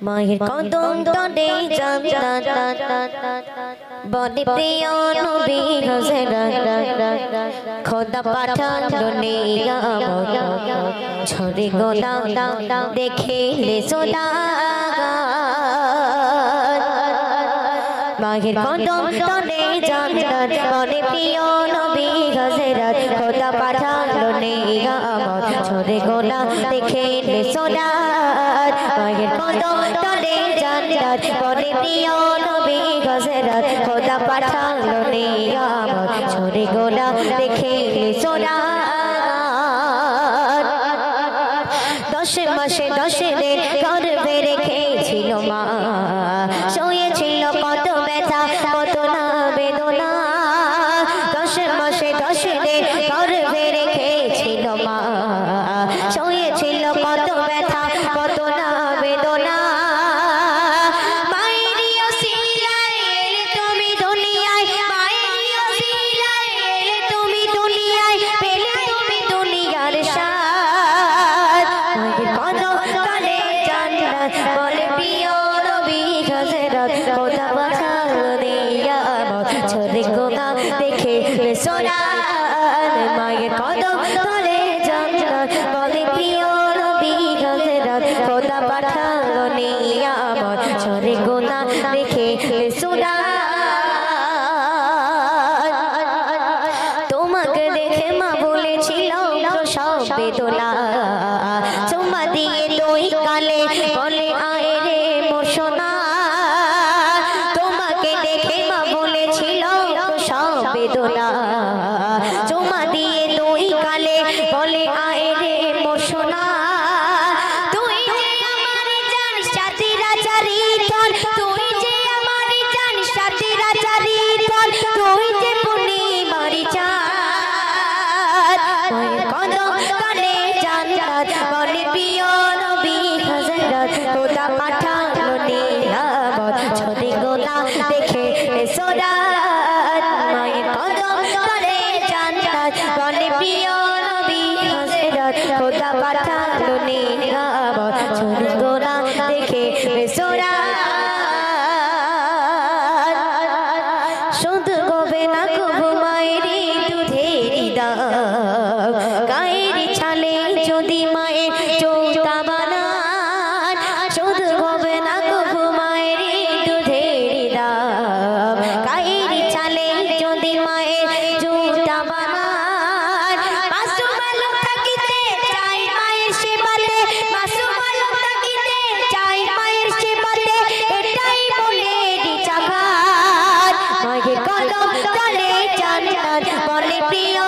মায়ের কদম তলে জান্নাত প্রিয় নবী হযরত খোদা পাঠান দুনিয়ামত ঝরে গোলাম দেখে সোদা মায়ের কদম তলে জান্নাত প্রিয় নবী খোদা পাঠান মায়ের কদম তলে জান্নাত বলে প্রিয় নবী হযরত। খোদা পাঠালো নিয়ামত ঝরে গোলা দেখে সোনা। দশ মাসে দশ দিন গর্ভে রেখেছিল মা। শুয়েছিল গোনা দেখে সুদা তোমাকে দেখে মা বলেছিল সব বেদনা। কদম তলে জান্নাত। বলে প্রিয় নবী হযরত, খোদা পাঠালো নিয়ামত। ছোটে গোলা দেখে সোরাত মায়ের কদম তলে জান্নাত। বলে প্রিয় নবী হযরত, খোদা পাঠালো নিয়ামত। ছোটে গোলা দেখে সোরাত শুধু গবে না কবু মায়েরই দুধেরই দাম। গায়ের ছালে যদি মায়ের চৌতা বানান মাসুম আলো থাকিতে চাই মায়ের সেবাতে মাসুম আলো থাকিতে চাই মায়ের সেবাতে, এটাই বলে দিচাঘাত। মায়ের কদম তলে জান্নাত বলে প্রিয়